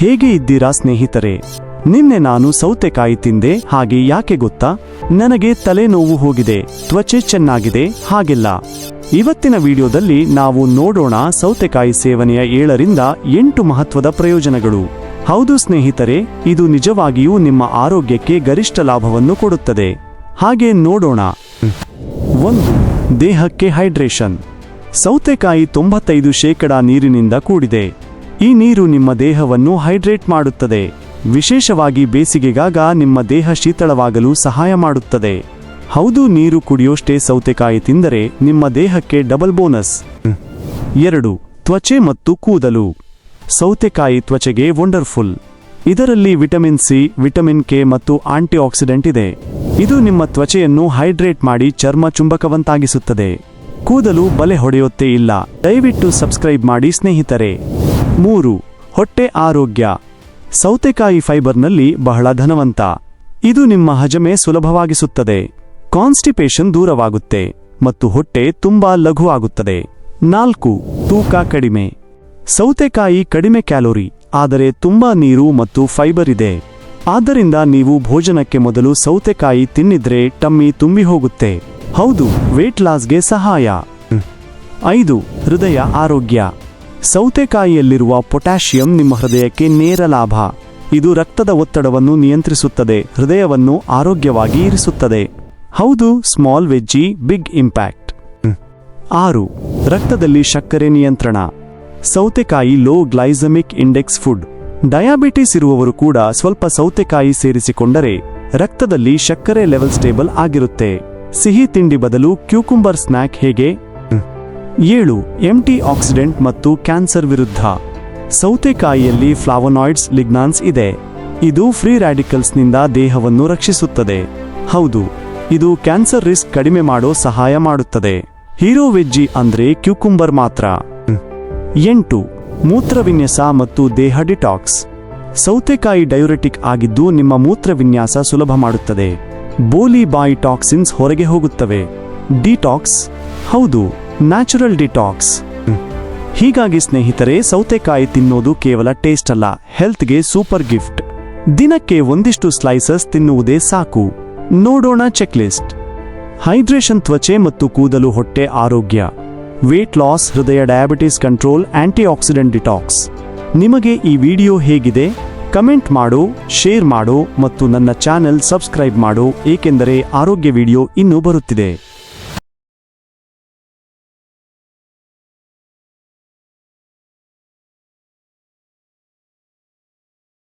ಹೇಗೆ ಇದ್ದೀರಾ ಸ್ನೇಹಿತರೆ? ನಿನ್ನೆ ನಾನು ಸೌತೆಕಾಯಿ ತಿಂದೆ, ಹಾಗೆ ಯಾಕೆ ಗೊತ್ತಾ? ನನಗೆ ತಲೆನೋವು ಹೋಗಿದೆ, ತ್ವಚೆ ಚೆನ್ನಾಗಿದೆ, ಹಾಗೆಲ್ಲ. ಇವತ್ತಿನ ವಿಡಿಯೋದಲ್ಲಿ ನಾವು ನೋಡೋಣ ಸೌತೆಕಾಯಿ ಸೇವನೆಯ ಏಳರಿಂದ ಎಂಟು ಮಹತ್ವದ ಪ್ರಯೋಜನಗಳು. ಹೌದು ಸ್ನೇಹಿತರೆ, ಇದು ನಿಜವಾಗಿಯೂ ನಿಮ್ಮ ಆರೋಗ್ಯಕ್ಕೆ ಗರಿಷ್ಠ ಲಾಭವನ್ನು ಕೊಡುತ್ತದೆ. ಹಾಗೆ ನೋಡೋಣ. ಒಂದು, ದೇಹಕ್ಕೆ ಹೈಡ್ರೇಷನ್. ಸೌತೆಕಾಯಿ ತೊಂಬತ್ತೈದು ಶೇಕಡಾ ನೀರಿನಿಂದ ಕೂಡಿದೆ. ಈ ನೀರು ನಿಮ್ಮ ದೇಹವನ್ನು ಹೈಡ್ರೇಟ್ ಮಾಡುತ್ತದೆ. ವಿಶೇಷವಾಗಿ ಬೇಸಿಗೆಗಾಗ ನಿಮ್ಮ ದೇಹ ಶೀತಳವಾಗಲು ಸಹಾಯ ಮಾಡುತ್ತದೆ. ಹೌದು, ನೀರು ಕುಡಿಯೋಷ್ಟೇ ಸೌತೆಕಾಯಿ ತಿಂದರೆ ನಿಮ್ಮ ದೇಹಕ್ಕೆ ಡಬಲ್ ಬೋನಸ್. ಎರಡು, ತ್ವಚೆ ಮತ್ತು ಕೂದಲು. ಸೌತೆಕಾಯಿ ತ್ವಚೆಗೆ ವಂಡರ್ಫುಲ್. ಇದರಲ್ಲಿ ವಿಟಮಿನ್ ಸಿ, ವಿಟಮಿನ್ ಕೆ ಮತ್ತು ಆಂಟಿ ಆಕ್ಸಿಡೆಂಟ್ ಇದೆ. ಇದು ನಿಮ್ಮ ತ್ವಚೆಯನ್ನು ಹೈಡ್ರೇಟ್ ಮಾಡಿ ಚರ್ಮ ಚುಂಬಕವಂತಾಗಿಸುತ್ತದೆ. ಕೂದಲು ಬಲೆ ಹೊಡೆಯುತ್ತೇ ಇಲ್ಲ. ದಯವಿಟ್ಟು ಸಬ್ಸ್ಕ್ರೈಬ್ ಮಾಡಿ ಸ್ನೇಹಿತರೆ. ಮೂರು, ಹೊಟ್ಟೆ ಆರೋಗ್ಯ. ಸೌತೆಕಾಯಿ ಫೈಬರ್ನಲ್ಲಿ ಬಹಳ ಧನವಂತ. ಇದು ನಿಮ್ಮ ಹಜಮೆ ಸುಲಭವಾಗಿಸುತ್ತದೆ. ಕಾನ್ಸ್ಟಿಪೇಷನ್ ದೂರವಾಗುತ್ತೆ ಮತ್ತು ಹೊಟ್ಟೆ ತುಂಬಾ ಲಘುವಾಗುತ್ತದೆ. ನಾಲ್ಕು, ತೂಕ ಕಡಿಮೆ. ಸೌತೆಕಾಯಿ ಕಡಿಮೆ ಕ್ಯಾಲೋರಿ, ಆದರೆ ತುಂಬಾ ನೀರು ಮತ್ತು ಫೈಬರ್ ಇದೆ. ಆದ್ದರಿಂದ ನೀವು ಭೋಜನಕ್ಕೆ ಮೊದಲು ಸೌತೆಕಾಯಿ ತಿನ್ನಿದ್ರೆ ಟಮ್ಮಿ ತುಂಬಿ ಹೋಗುತ್ತೆ. ಹೌದು ವೇಟ್ ಲಾಸ್ಗೆ ಸಹಾಯ. ಐದು, ಹೃದಯ ಆರೋಗ್ಯ. ಸೌತೆಕಾಯಿಯಲ್ಲಿರುವ ಪೊಟ್ಯಾಷಿಯಂ ನಿಮ್ಮ ಹೃದಯಕ್ಕೆ ನೇರ ಲಾಭ. ಇದು ರಕ್ತದ ಒತ್ತಡವನ್ನು ನಿಯಂತ್ರಿಸುತ್ತದೆ, ಹೃದಯವನ್ನು ಆರೋಗ್ಯವಾಗಿ ಇರಿಸುತ್ತದೆ. ಹೌದು, ಸ್ಮಾಲ್ ವೆಜ್ಜಿ, ಬಿಗ್ ಇಂಪ್ಯಾಕ್ಟ್. ಆರು, ರಕ್ತದಲ್ಲಿ ಸಕ್ಕರೆ ನಿಯಂತ್ರಣ. ಸೌತೆಕಾಯಿ low glycemic index food. Diabetes ಇರುವವರು ಕೂಡ ಸ್ವಲ್ಪ ಸೌತೆಕಾಯಿ ಸೇರಿಸಿಕೊಂಡರೆ ರಕ್ತದಲ್ಲಿ ಸಕ್ಕರೆ ಲೆವೆಲ್ ಸ್ಟೇಬಲ್ ಆಗಿರುತ್ತೆ. ಸಿಹಿ ತಿಂಡಿ ಬದಲು ಕ್ಯೂಕುಂಬರ್ ಸ್ನ್ಯಾಕ್ ಹೇಗೆ? ಏಳು ಎಂಟಿ ಆಕ್ಸಿಡೆಂಟ್ ಮತ್ತು ಕ್ಯಾನ್ಸರ್ ವಿರುದ್ಧ. ಸೌತೆಕಾಯಿಯಲ್ಲಿ ಫ್ಲಾವನಾಯ್ಡ್ಸ್ ಲಿಗ್ನಾನ್ಸ್ ಇದೆ. ಇದು ಫ್ರೀ ರ್ಯಾಡಿಕಲ್ಸ್ನಿಂದ ದೇಹವನ್ನು ರಕ್ಷಿಸುತ್ತದೆ. ಹೌದು, ಇದು ಕ್ಯಾನ್ಸರ್ ರಿಸ್ಕ್ ಕಡಿಮೆ ಮಾಡೋ ಸಹಾಯ ಮಾಡುತ್ತದೆ. ಹೀರೋ ವೆಜ್ಜಿ ಅಂದ್ರೆ ಕ್ಯೂಕುಂಬರ್ ಮಾತ್ರ. ಎಂಟು, ಮೂತ್ರವಿನ್ಯಾಸ ಮತ್ತು ದೇಹ ಡಿಟಾಕ್ಸ್. ಸೌತೆಕಾಯಿ ಡಯೋರೆಟಿಕ್ ಆಗಿದ್ದು ನಿಮ್ಮ ಮೂತ್ರವಿನ್ಯಾಸ ಸುಲಭ ಮಾಡುತ್ತದೆ. ಬೋಲಿ ಬಾಯಿ ಟಾಕ್ಸಿನ್ಸ್ ಹೊರಗೆ ಹೋಗುತ್ತವೆ. ಡಿಟಾಕ್ಸ್, ಹೌದು. Natural detox. ಹೀಗಾಗಿ ಸ್ನೇಹಿತರೆ, ಸೌತೆಕಾಯಿ ತಿನ್ನೋದು ಕೇವಲ ಟೇಸ್ಟ್ ಅಲ್ಲ, ಹೆಲ್ತ್ಗೆ ಸೂಪರ್ ಗಿಫ್ಟ್. ದಿನಕ್ಕೆ ಒಂದಿಷ್ಟು ಸ್ಲೈಸಸ್ ತಿನ್ನುವುದೇ ಸಾಕು. ನೋಡೋಣ ಚೆಕ್ಲಿಸ್ಟ್. ಹೈಡ್ರೇಷನ್ ತ್ವಚೆ ಮತ್ತು ಕೂದಲು ಹೊಟ್ಟೆ ಆರೋಗ್ಯ. ವೇಟ್ ಲಾಸ್, ಹೃದಯ diabetes control antioxidant detox. ನಿಮಗೆ ಈ ವಿಡಿಯೋ ಹೇಗಿದೆ? ಕಮೆಂಟ್ ಮಾಡು, ಶೇರ್ ಮಾಡು ಮತ್ತು ನನ್ನ ಚಾನೆಲ್ ಸಬ್ಸ್ಕ್ರೈಬ್ ಮಾಡು, ಏಕೆಂದರೆ ಆರೋಗ್ಯ ವಿಡಿಯೋ ಇನ್ನೂ ಬರುತ್ತಿದೆ.